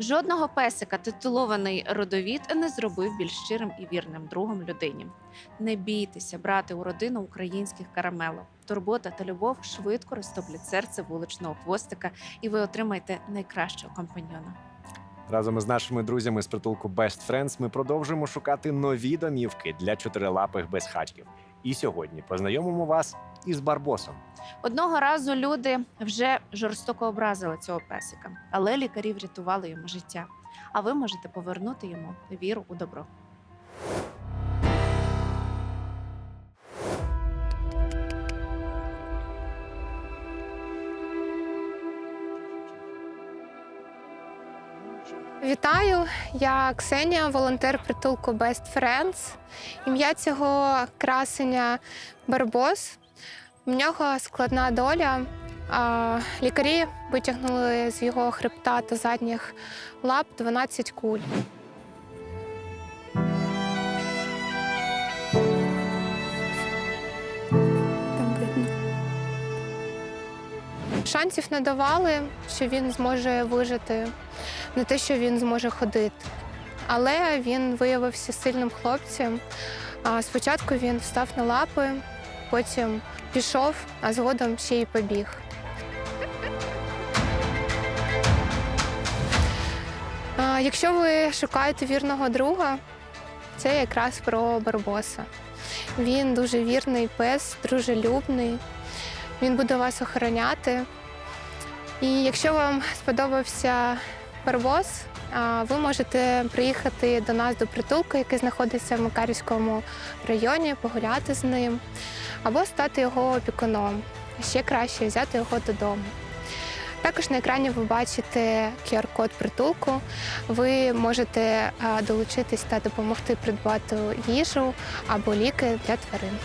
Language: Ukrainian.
Жодного песика титулований родовід не зробив більш щирим і вірним другом людині. Не бійтеся брати у родину українських карамелок. Турбота та любов швидко розтоплять серце вуличного хвостика, і ви отримаєте найкращого компаньйона. Разом із нашими друзями з притулку Best Friends ми продовжуємо шукати нові домівки для чотирилапих безхатьків. І сьогодні познайомимо вас із Барбосом. Одного разу люди вже жорстоко образили цього песика, але лікарі врятували йому життя. А ви можете повернути йому віру у добро. Вітаю, я Ксенія, волонтер притулку Best Friends. Ім'я цього красення Барбос. У нього складна доля. Лікарі витягнули з його хребта та задніх лап 12 куль. Шансів не давали, що він зможе вижити, не те, що він зможе ходити. Але він виявився сильним хлопцем. Спочатку він встав на лапи, потім пішов, а згодом ще й побіг. Якщо ви шукаєте вірного друга, це якраз про Барбоса. Він дуже вірний пес, дружелюбний. Він буде вас охороняти. І якщо вам сподобався а, ви можете приїхати до нас до притулку, який знаходиться в Макарівському районі, погуляти з ним, або стати його опікуном. Ще краще взяти його додому. Також на екрані ви бачите QR-код притулку. Ви можете долучитись та допомогти придбати їжу або ліки для тварин.